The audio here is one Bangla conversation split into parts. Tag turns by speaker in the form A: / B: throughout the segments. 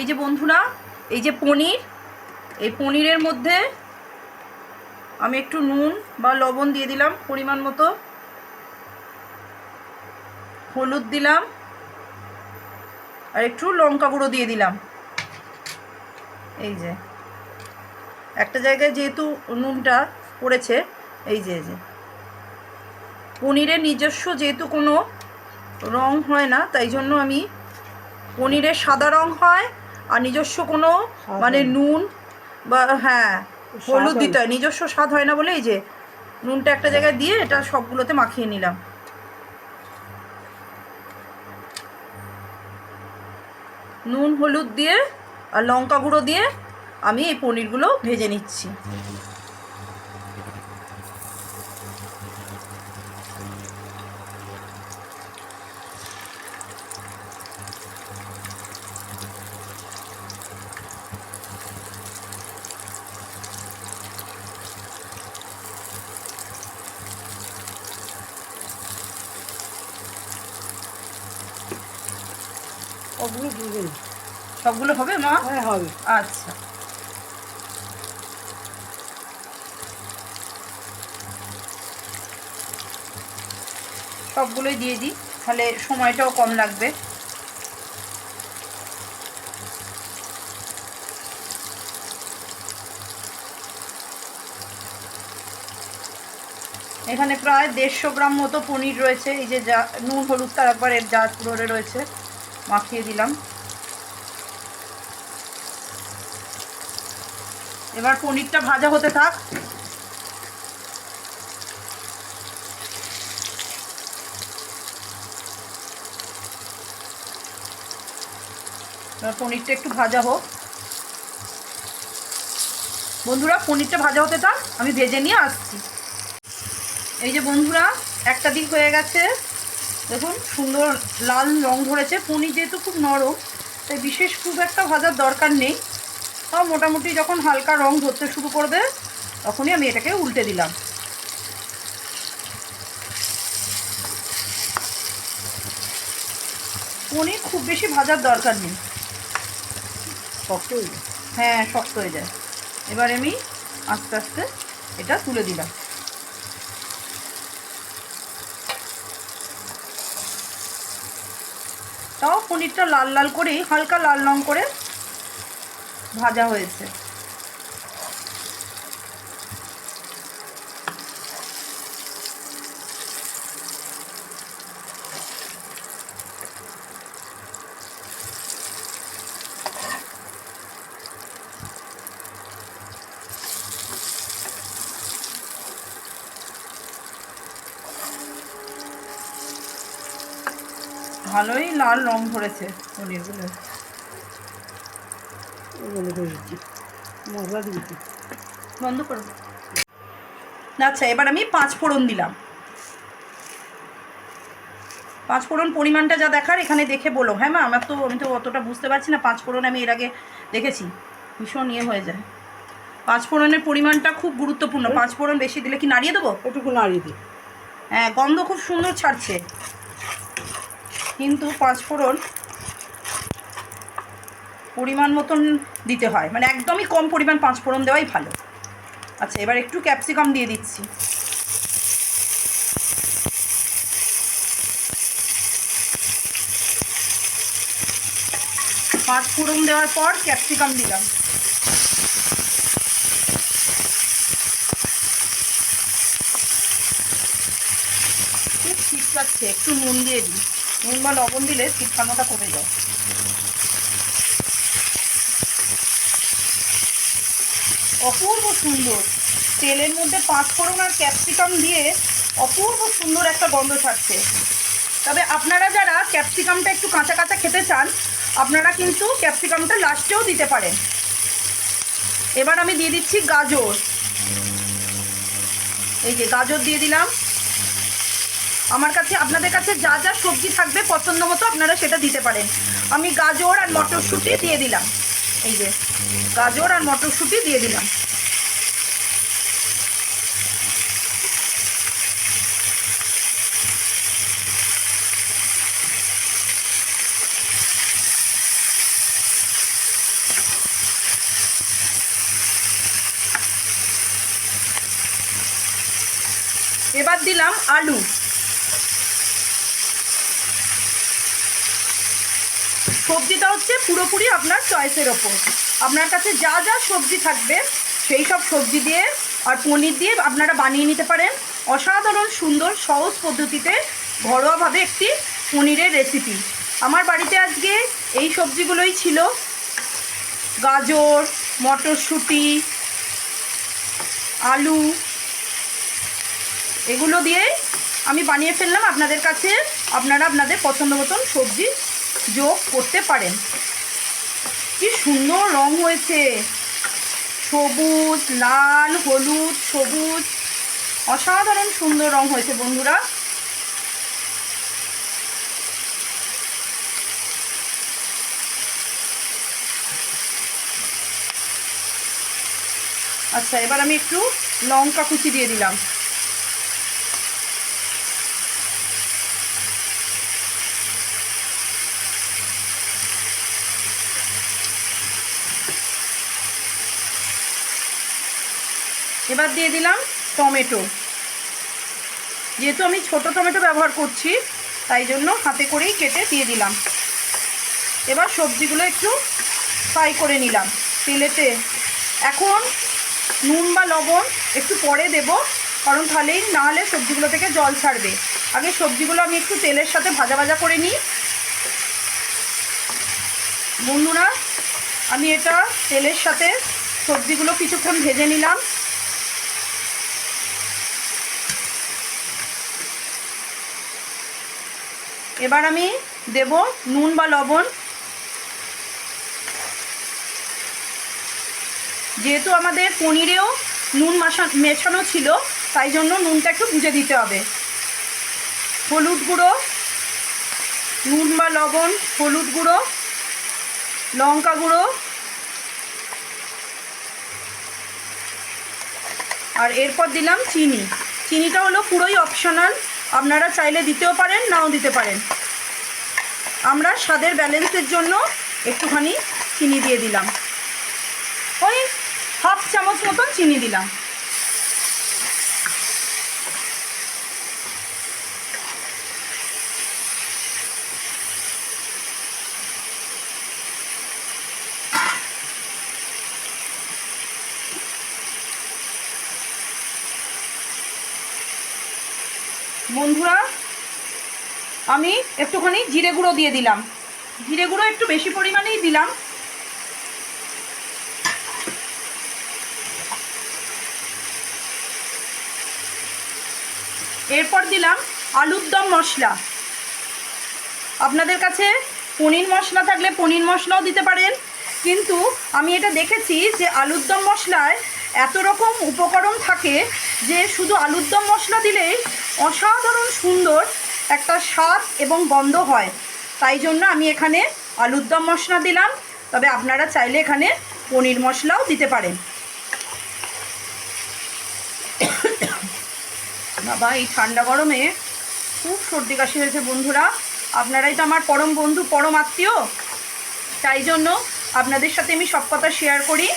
A: এই যে বন্ধুরা, এই যে পনির, এই পনিরের মধ্যে আমি একটু নুন বা লবণ দিয়ে দিলাম পরিমাণ মতো। হলুদ দিলাম আর একটু লঙ্কা গুঁড়ো দিয়ে দিলাম। এই যে, একটা জায়গায় যেহেতু নুনটা পড়েছে, এই যে এই যে। পনিরের নিজস্ব যেহেতু কোনো রং হয় না, তাই জন্য আমি পনিরের সাদা রং হয় আর নিজস্ব কোনো মানে নুন বা হ্যাঁ হলুদ দিতে হয়। নিজস্ব স্বাদ হয় না বলে এই যে নুনটা একটা জায়গায় দিয়ে এটা সবগুলোতে মাখিয়ে নিলাম। নুন হলুদ দিয়ে আর লঙ্কা গুঁড়ো দিয়ে আমি এই পনিরগুলো ভেজে নিচ্ছি।
B: ওগুলো দিবেন
A: সবগুলো হবে মা?
B: হ্যাঁ হবে।
A: আচ্ছা। সবগুলোই দিয়ে দিই তাহলে সময়টাও কম লাগবে। এখানে প্রায় দেড়শো গ্রাম মতো পনির রয়েছে এই যে যা নুন হলুদ তার একবার এর যা পুরোরে রয়েছে। মাখিয়ে দিলাম। এবার পনিরটা ভাজা হতে থাক। এবার পনিরটা একটু ভাজা হোক। বন্ধুরা, পনিরটা ভাজা হতে থাক। আমি ভেজে নিয়ে আসছি। এই যে বন্ধুরা, একটা দিক হয়ে গেছে। দেখুন সুন্দর লাল রং ধরেছে। পনির যেহেতু খুব নরম তাই বিশেষ খুব একটা ভাজার দরকার নেই। তাও মোটামুটি যখন হালকা রং ধরতে শুরু করবে তখনই আমি এটাকে উল্টে দিলাম। পনির খুব বেশি ভাজার দরকার নেই।
B: শক্ত হয়ে যায়।
A: হ্যাঁ শক্ত হয়ে যায়। এবার আমি আস্তে আস্তে এটা তুলে দিলাম তাও পনিরটা লাল লাল করেই হালকা লাল রং করে ভাজা হয়েছে। ভালোই লাল রং ধরেছে পনিরগুলো
B: মশলা
A: বন্ধ করো। আচ্ছা এবার আমি পাঁচ ফোড়ন দিলাম। পাঁচ ফোড়ন পরিমাণটা যা দেখার এখানে দেখে বলো। হ্যাঁ মা আমার তো আমি তো অতটা বুঝতে পারছি না পাঁচ ফোড়ন আমি এর আগে দেখেছি। ভীষণ ইয়ে হয়ে যায়। পাঁচ ফোড়নের পরিমাণটা খুব গুরুত্বপূর্ণ। পাঁচ ফোড়ন বেশি দিলে কি নাড়িয়ে দেবো?
B: একটুকু নাড়িয়ে দিই।
A: হ্যাঁ গন্ধ খুব সুন্দর ছাড়ছে। কিন্তু পাঁচফোড়ন পরিমাণ মতন দিতে হয়। মানে একদমই কম পরিমাণ পাঁচফোড়ন দেওয়াই ভালো। আচ্ছা এবার একটু ক্যাপসিকাম দিয়ে দিচ্ছি। পাঁচ ফোড়ন দেওয়ার পর ক্যাপসিকাম দিলাম। পাচ্ছে একটু নুন দিয়ে দিই। নুন বা লবণ দিলে শীতকানোটা কমে যায়। অপূর্ব সুন্দর। তেলের মধ্যে পাঁচ ফোড়ন আর ক্যাপসিকাম দিয়ে অপূর্ব সুন্দর একটা গন্ধ ছাড়ছে। তবে আপনারা যারা ক্যাপসিকামটা একটু কাঁচা কাঁচা খেতে চান, আপনারা কিন্তু ক্যাপসিকামটা লাস্টেও দিতে পারেন। এবার আমি দিয়ে দিচ্ছি গাজর। এই যে গাজর দিয়ে দিলাম। আমার কাছে, আপনাদের কাছে যা যা সবজি থাকবে পছন্দ মতো আপনারা সেটা দিতে পারেন। আমি গাজর আর মটরশুঁটি দিয়ে দিলাম। এই যে, গাজর আর মটরশুঁটি দিয়ে দিলাম। এবার দিলাম আলু। সবজিটা হচ্ছে পুরোপুরি আপনার চয়েসের ওপর। আপনার কাছে যা যা সবজি থাকবে, সেই সব সবজি দিয়ে আর পনির দিয়ে আপনারা বানিয়ে নিতে পারেন। অসাধারণ, সুন্দর, সহজ পদ্ধতিতে ঘরোয়াভাবে একটি পনিরের রেসিপি আমার বাড়িতে আজকে এই সবজিগুলোই ছিল। গাজর, মটরশুঁটি, আলু, এগুলো দিয়ে আমি বানিয়ে ফেললাম। আপনাদের কাছে আপনারা আপনাদের পছন্দ মতন সবজি যোগ করতে পারেন। কি সুন্দর রং হয়েছে। সবুজ, লাল, হলুদ, সবুজ। অসাধারণ সুন্দর রং হয়েছে বন্ধুরা। আচ্ছা এবার আমি একটু লঙ্কা কুচি দিয়ে দিলাম। এবার দিয়ে দিলাম টমেটো। যেহেতু আমি ছোট টমেটো ব্যবহার করছি, তাই জন্য হাতে করেই কেটে দিয়ে দিলাম। এবার সবজিগুলো একটু ফ্রাই করে নিলাম তেলেতে। এখন নুন বা লবণ একটু পরে দেব, কারণ তাহলেই না হলে সবজিগুলো থেকে জল ছাড়বে। আগে সবজিগুলো আমি একটু তেলের সাথে ভাজা ভাজা করে নিই। বন্ধুরা, আমি এটা তেলের সাথে সবজিগুলো কিছুক্ষণ ভেজে নিলাম। এবার আমি দেব নুন বা লবণ। যেহেতু আমাদের পনিরেও নুন মেশানো ছিল, তাই জন্য নুনটা একটু বুঝে দিতে হবে। হলুদ গুঁড়ো, নুন বা লবণ, হলুদ গুঁড়ো, লঙ্কা গুঁড়ো আর এরপর দিলাম চিনি। চিনিটা হলো পুরোই অপশনাল আপনারা চাইলে দিতেও পারেন, নাও দিতে পারেন। আমরা স্বাদের ব্যালেন্সের জন্য একটুখানি চিনি দিয়ে দিলাম। ওই হাফ চামচ মতন চিনি দিলাম। বন্ধুরা, আমি একটুখানি জিরে গুঁড়ো দিয়ে দিলাম। জিরে গুঁড়ো একটু বেশি পরিমাণেই দিলাম। এরপর দিলাম আলুর দম মশলা। আপনাদের কাছে পনির মশলা থাকলে পনির মশলাও দিতে পারেন, কিন্তু আমি এটা দেখেছি যে আলুর দম মশলায় এত রকম উপকরণ থাকে যে শুধু আলুর দম মশলা দিলেই অসাধারণ সুন্দর একটা স্বাদ এবং গন্ধ হয়। তাই জন্য আমি এখানে আলুর দম মশলা দিলাম। তবে আপনারা চাইলে এখানে পনির মশলাও দিতে পারেন। বাবা, এই ঠান্ডা গরমে খুব সর্দি কাশি হয়েছে বন্ধুরা। আপনারাই তো আমার পরম বন্ধু, পরম আত্মীয়। তাই জন্য আপনাদের সাথে আমি সব কথা শেয়ার করি।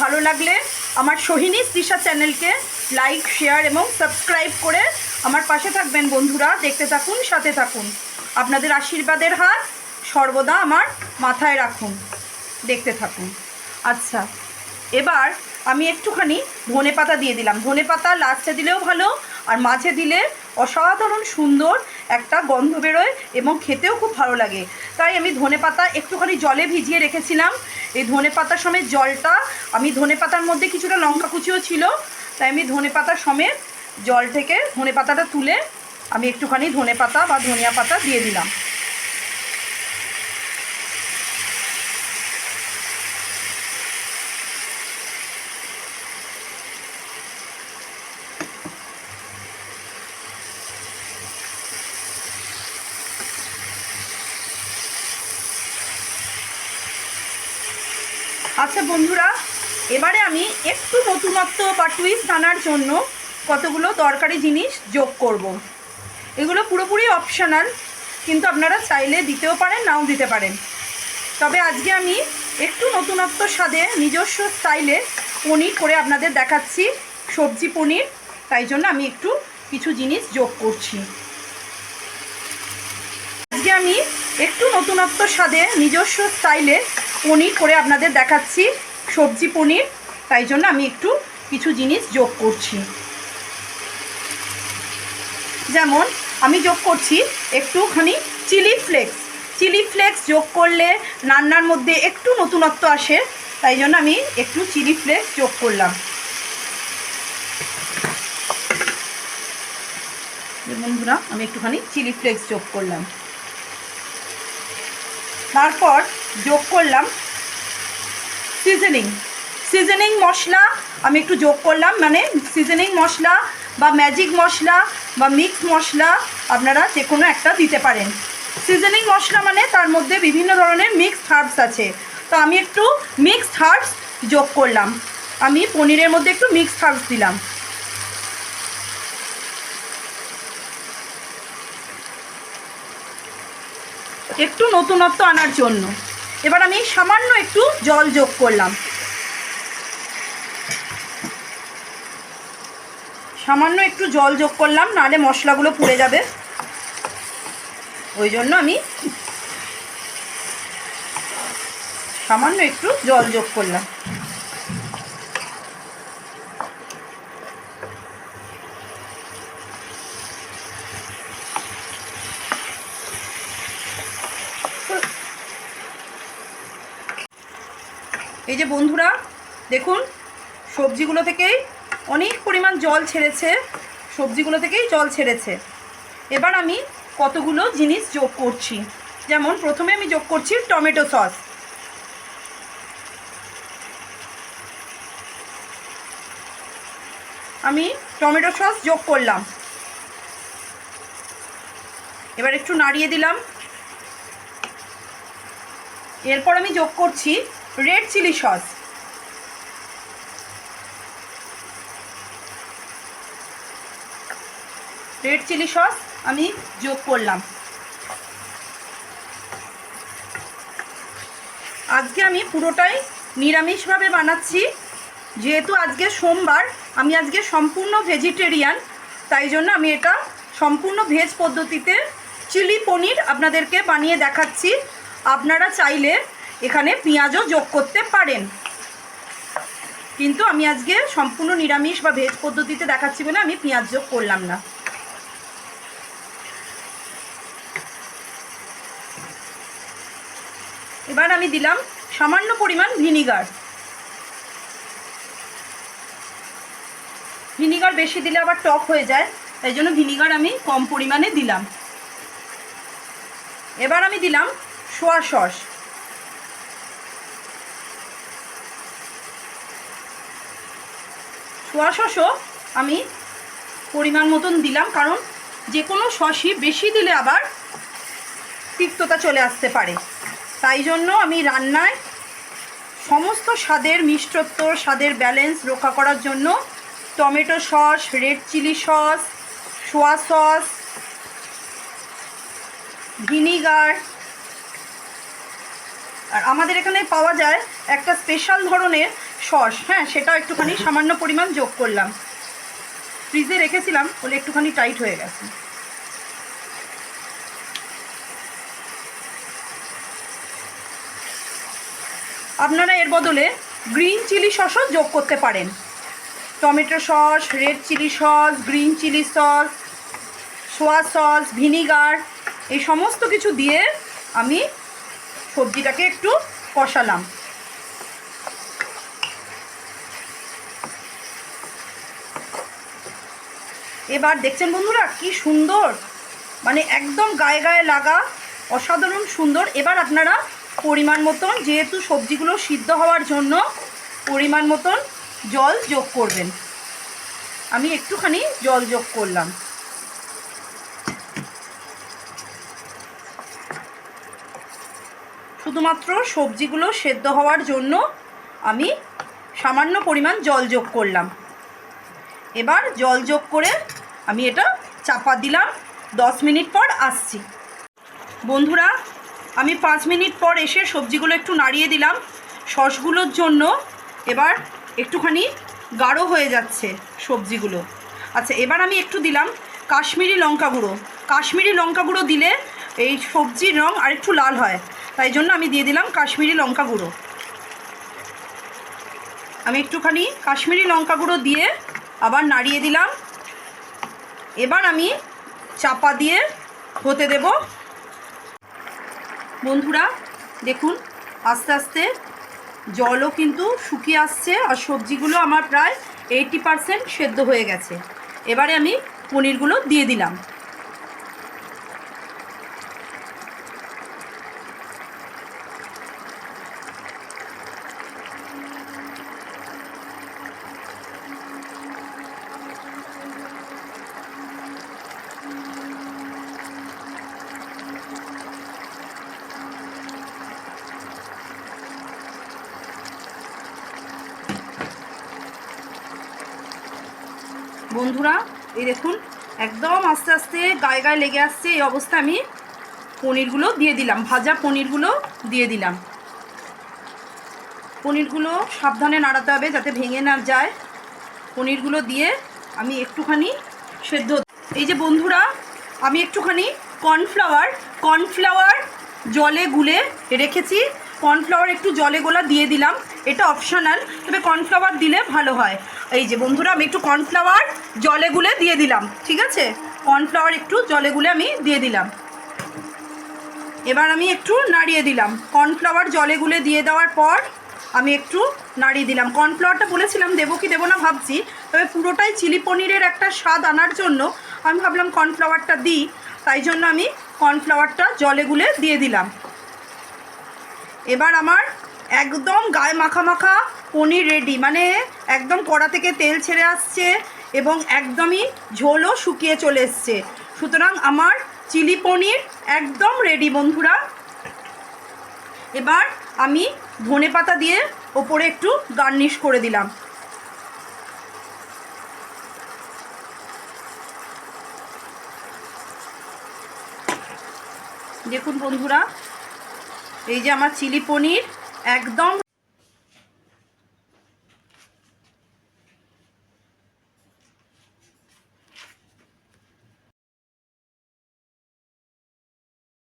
A: ভালো লাগলে আমার সোহিনী তৃষা চ্যানেলকে লাইক শেয়ার এবং সাবস্ক্রাইব করে আমার পাশে থাকবেন বন্ধুরা, দেখতে থাকুন, সাথে থাকুন। আপনাদের আশীর্বাদের হাত সর্বদা আমার মাথায় রাখুন। দেখতে থাকুন। আচ্ছা এবার আমি একটুখানি ধনে পাতা দিয়ে দিলাম। ধনে পাতা লাস্টে দিলেও ভালো, আর মাঝে দিলে অসাধারণ সুন্দর একটা গন্ধ বেরোয় এবং খেতেও খুব ভালো লাগে। তাই আমি ধনে পাতা একটুখানি জলে ভিজিয়ে রেখেছিলাম। এই ধনে পাতার সমেত জলটা, আমি ধনে পাতার মধ্যে কিছুটা লঙ্কা কুচিও ছিল, তাই আমি ধনে পাতা সমেত জল থেকে ধনে পাতাটা তুলে আমি একটুখানি ধনে পাতা বা ধনিয়া পাতা দিয়ে দিলাম। আচ্ছা বন্ধুরা, এবারে আমি একটু নতুনত্ব বা টুইস্ট আনার জন্য কতগুলো দরকারি জিনিস যোগ করব। এগুলো পুরোপুরি অপশনাল কিন্তু আপনারা চাইলে দিতেও পারেন, নাও দিতে পারেন। তবে আজকে আমি একটু নতুনত্ব স্বাদে নিজস্ব স্টাইলে পনির করে আপনাদের দেখাচ্ছি, সবজি পনির। তাই জন্য আমি একটু কিছু জিনিস যোগ করছি। আজকে আমি একটু নতুনত্ব স্বাদে নিজস্ব স্টাইলে পনির করে আপনাদের দেখাচ্ছি, সবজি পনির। তাই জন্য আমি একটু কিছু জিনিস যোগ করছি। যেমন আমি যোগ করছি একটুখানি চিলি ফ্লেক্স। চিলি ফ্লেক্স যোগ করলে রান্নার মধ্যে একটু নতুনত্ব আসে, তাই জন্য আমি একটু চিলি ফ্লেক্স যোগ করলাম। বন্ধুরা, আমি একটুখানি চিলি ফ্লেক্স যোগ করলাম। তারপর যোগ করলাম সিজনিং। সিজনিং মশলা আমি একটু যোগ করলাম মানে সিজনিং মশলা বা ম্যাজিক মশলা বা মিক্স মশলা আপনারা যে কোনো একটা দিতে পারেন। সিজনিং মশলা মানে তার মধ্যে বিভিন্ন ধরনের মিক্সড হার্বস আছে। তো আমি একটু মিক্সড হার্বস যোগ করলাম। আমি পনিরের মধ্যে একটু মিক্সড হার্বস দিলাম। একটু নতুনত্ব আনার জন্য। এবার আমি সামান্য একটু জল যোগ করলাম। সামান্য একটু জল যোগ করলাম, নাহলে মশলাগুলো পুড়ে যাবে। ওই জন্য আমি সামান্য একটু জল যোগ করলাম। এই যে বন্ধুরা, দেখুন, সবজিগুলো থেকেই অনেক পরিমাণ জল ছেড়েছে, সবজিগুলো থেকেই জল ছেড়েছে। এবার আমি কতগুলো জিনিস যোগ করছি। যেমন প্রথমে আমি যোগ করছি টমেটো সস। আমি টমেটো সস যোগ করলাম। এবার একটু নাড়িয়ে দিলাম। এরপর আমি যোগ করছি red chilli sauce. Red chilli sauce আমি যোগ করলাম। আজকে আমি পুরোটাই নিরামিষভাবে বানাচ্ছি। যেহেতু আজকে সোমবার, আমি আজকে সম্পূর্ণ ভেজিটেরিয়ান তাই জন্য আমি এটা সম্পূর্ণ ভেজ পদ্ধতিতে চিলি পনির আপনাদেরকে বানিয়ে দেখাচ্ছি। আপনারা চাইলে এখানে পেঁয়াজও যোগ করতে পারেন। কিন্তু আমি আজকে সম্পূর্ণ নিরামিষ বা ভেজ পদ্ধতিতে দেখাচ্ছি বলে আমি পেঁয়াজ যোগ করলাম না। এবার আমি দিলাম সামান্য পরিমাণ ভিনিগার। ভিনিগার বেশি দিলে আবার টক হয়ে যায়, তাই জন্য ভিনিগার আমি কম পরিমাণে দিলাম। এবার আমি দিলাম সোয়া সস। সোয়া সসও আমি পরিমাণ মতন দিলাম, কারণ যে কোনো সসই বেশি দিলে আবার তিক্ততা চলে আসতে পারে। তাই জন্য আমি রান্নায় সমস্ত স্বাদের মিষ্টত্ব, স্বাদের ব্যালেন্স রক্ষা করার জন্য tomato sauce red chilli sauce soya sauce vinegar আর আমাদের এখানে পাওয়া যায় একটা স্পেশাল ধরনের সস। হ্যাঁ সেটাও একটুখানি সামান্য পরিমাণ যোগ করলাম। ফ্রিজে রেখেছিলাম, বলে একটুখানি টাইট হয়ে গেছে। আপনারা এর বদলে গ্রিন চিলি সসও যোগ করতে পারেন। Tomato sauce, red chilli sauce, green chilli sauce, soya sauce, vinegar, এই সমস্ত কিছু দিয়ে আমি সবজিটাকে একটু কষালাম। এবার দেখছেন বন্ধুরা কি সুন্দর মানে একদম গায়ে গায়ে লাগা, অসাধারণ সুন্দর। এবার আপনারা পরিমাণ মতন, যেহেতু সবজিগুলো সিদ্ধ হওয়ার জন্য পরিমাণ মতন জল যোগ করবেন। আমি একটুখানি জল যোগ করলাম। শুধুমাত্র সবজিগুলো সেদ্ধ হওয়ার জন্য আমি সামান্য পরিমাণ জল যোগ করলাম। এবার জল যোগ করে আমি এটা চাপা দিলাম। দশ মিনিট পর আসছি। বন্ধুরা আমি পাঁচ মিনিট পর এসে সবজিগুলো একটু নাড়িয়ে দিলাম। সসগুলোর জন্য এবার একটুখানি গাঢ় হয়ে যাচ্ছে সবজিগুলো। আচ্ছা এবার আমি একটু দিলাম কাশ্মীরি লঙ্কা গুঁড়ো। কাশ্মীরি লঙ্কা গুঁড়ো দিলে এই সবজির রং আর একটু লাল হয়। তাই জন্য আমি দিয়ে দিলাম কাশ্মীরি লঙ্কা গুঁড়ো। আমি একটুখানি কাশ্মীরি লঙ্কা গুঁড়ো দিয়ে আবার নাড়িয়ে দিলাম। এবার আমি চাপা দিয়ে হতে দেব বন্ধুরা, দেখুন, আস্তে আস্তে জলও কিন্তু শুকিয়ে আসছে আর সবজিগুলো আমার প্রায় এইটি পারসেন্ট সেদ্ধ হয়ে গেছে। এবারে আমি পনিরগুলো দিয়ে দিলাম। বন্ধুরা, এই দেখুন, একদম আস্তে আস্তে গায়ে গায়ে লেগে আসছে এই অবস্থা আমি পনিরগুলো দিয়ে দিলাম, ভাজা পনিরগুলো দিয়ে দিলাম। পনিরগুলো সাবধানে নাড়াতে হবে যাতে ভেঙে না যায়। পনিরগুলো দিয়ে আমি একটুখানি সেদ্ধ এই যে বন্ধুরা, আমি একটুখানি কর্নফ্লাওয়ার কর্নফ্লাওয়ার জলে গুলে রেখেছি। কর্নফ্লাওয়ার একটু জলে গোলা দিয়ে দিলাম, এটা অপশনাল, তবে কর্নফ্লাওয়ার দিলে ভালো হয়। এই যে বন্ধুরা, আমি একটু কর্নফ্লাওয়ার জলে গুলে দিয়ে দিলাম, ঠিক আছে? কর্নফ্লাওয়ার একটু জলে গুলে আমি দিয়ে দিলাম। এবার আমি একটু নাড়িয়ে দিলাম। কর্নফ্লাওয়ার জলে গুলে দিয়ে দেওয়ার পর আমি একটু নাড়িয়ে দিলাম। কর্নফ্লাওয়ারটা বলেছিলাম, দেবো কি দেবো না ভাবছি, তবে পুরোটাই চিলি পনিরের একটা স্বাদ আনার জন্য আমি ভাবলাম কর্নফ্লাওয়ারটা দিই, তাই জন্য আমি কর্নফ্লাওয়ারটা জলে গুলে দিয়ে দিলাম। এবার আমার একদম গায়ে মাখা মাখা পনির রেডি মানে একদম কড়া থেকে তেল ছেড়ে আসছে এবং একদমই ঝোলও শুকিয়ে চলে এসছে। সুতরাং আমার চিলি পনির একদম রেডি বন্ধুরা। এবার আমি ধনে পাতা দিয়ে ওপরে একটু গার্নিশ করে দিলাম। দেখুন বন্ধুরা, এই যে আমার চিলি পনির একদম